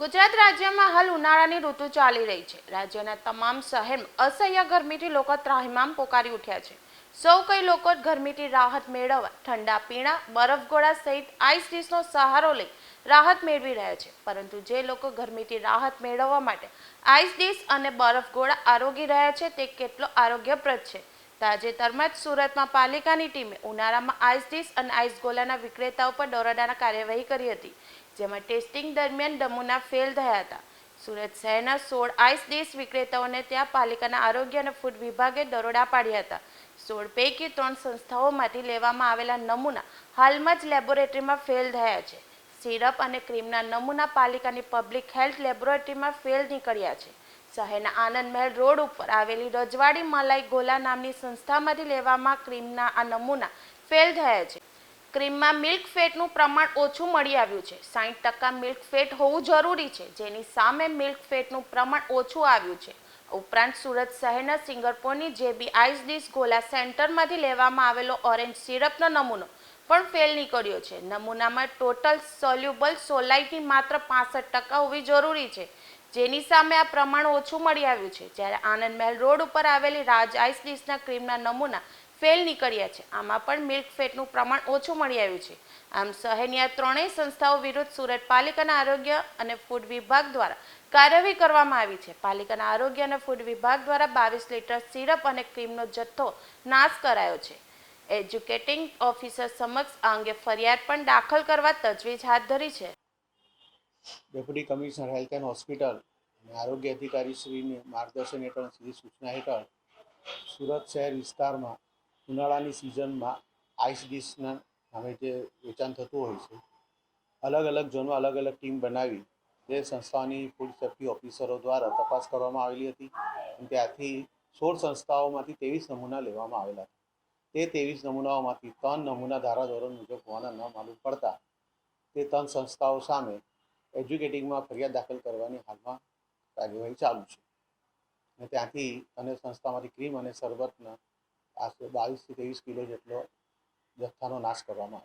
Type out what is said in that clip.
ગુજરાત રાજ્યમાં હાલ ઉનાળાની ઋતુ ચાલી રહી છે. રાજ્યના તમામ શહેરમાં અસહ્ય ગરમીથી લોકો ત્રાહિમામ પોકારી ઉઠ્યા છે. સૌ કઈ લોકો ગરમીથી રાહત મેળવવા, ઠંડા પીણા બરફગોળા સહિત આઈસ ડીશનો સહારો લઈ રાહત મેળવી રહ્યા છે. પરંતુ જે લોકો ગરમીથી રાહત મેળવવા માટે આઈસ ડીશ અને બરફગોળા આરોગી રહ્યા છે, તે કેટલો આરોગ્યપ્રદ છે? તાજેતરમાં જ સુરતમાં પાલિકાની ટીમે ઉનાળામાં આઈસ ડીશ અને આઈસ ગોલાના વિક્રેતાઓ પર દોરડાના કાર્યવાહી કરી હતી, જેમાં ટેસ્ટિંગ દરમિયાન ડમુના ફેલ થયા હતા. સુરત શહેરના સોળ આઈસ ડીશ વિક્રેતાઓને ત્યાં પાલિકાના આરોગ્ય અને ફૂડ વિભાગે દરોડા પાડ્યા હતા. સોળ પૈકી ત્રણ સંસ્થાઓમાંથી લેવામાં આવેલા નમૂના હાલમાં જ લેબોરેટરીમાં ફેલ થયા છે. સિરપ અને ક્રીમના નમૂના પાલિકાની પબ્લિક હેલ્થ લેબોરેટરીમાં ફેલ નીકળ્યા છે. શહેરના આનંદ મહેલ રોડ ઉપર આવેલી રજવાડી મલાઈ ગોલા નામની સંસ્થામાંથી લેવામાં ક્રીમના આ નમૂના ફેલ થયા છે. ક્રીમમાં મિલ્ક ફેટનું પ્રમાણ ઓછું મળી આવ્યું છે. સાઠ ટકા મિલ્ક ફેટ હોવું જરૂરી છે. જેની સામે મિલ્ક ફેટનું પ્રમાણ ઓછું આવ્યું છે. ઉપરાંત સુરત શહેરના સિંગરપોરની જેબી આઈસ ડીશ ગોલા સેન્ટરમાંથી લેવામાં આવેલો ઓરેન્જ સિરપનો નમૂનો પણ ફેલ નીકળ્યો છે. નમૂનામાં ટોટલ સોલ્યુબલ સોલાઇટની માત્ર પાસઠ ટકા હોવી જરૂરી છે. જેની સામે આ પ્રમાણ ઓછું મળી આવ્યું છે, જ્યારે આનંદ મહેલ રોડ ઉપર આવેલી રાજ આઈસ ડીશના ક્રીમના નમૂના ફેલ નીકળ્યા છે. આમાં પણ મિલ્ક ફેટનું પ્રમાણ ઓછું મળી આવ્યું છે. આમ શહેરની આ ત્રણેય સંસ્થાઓ વિરુદ્ધ સુરત પાલિકાના આરોગ્ય અને ફૂડ વિભાગ દ્વારા કાર્યવાહી કરવામાં આવી છે. પાલિકાના આરોગ્ય અને ફૂડ વિભાગ દ્વારા બાવીસ લીટર સિરપ અને ક્રીમનો જથ્થો નાશ કરાયો છે. એજ્યુકેટિંગ ઓફિસર સમક્ષ આ અંગે ફરિયાદ પણ દાખલ કરવા તજવીજ હાથ ધરી છે. Deputy commissioner health and hospital અને આરોગ્ય અધિકારી શ્રીની માર્ગદર્શન હેઠળ શ્રી સૂચના હેઠળ સુરત શહેર વિસ્તારમાં ઉનાળાની સિઝનમાં આઈસ ડીશના નામે જે વેચાણ થતું હોય છે, અલગ અલગ ઝોનમાં અલગ અલગ ટીમ બનાવી તે સંસ્થાઓની ફૂડ સેફ્ટી ઓફિસરો દ્વારા તપાસ કરવામાં આવેલી હતી અને ત્યાંથી સોળ સંસ્થાઓમાંથી ત્રેવીસ નમૂના લેવામાં આવેલા હતા. તે ત્રેવીસ નમૂનાઓમાંથી ત્રણ નમૂના ધારાધોરણ મુજબ હોવાના ન માલુમ પડતા તે ત્રણ સંસ્થાઓ સામે એજ્યુકેટિંગમાં ફરિયાદ દાખલ કરવાની હાલમાં કાર્યવાહી ચાલુ છે. અને ત્યાંથી અને સંસ્થામાંથી ક્રીમ અને શરબતના આશરે બાવીસથી ત્રેવીસ કિલો જેટલો જથ્થાનો નાશ કરવામાં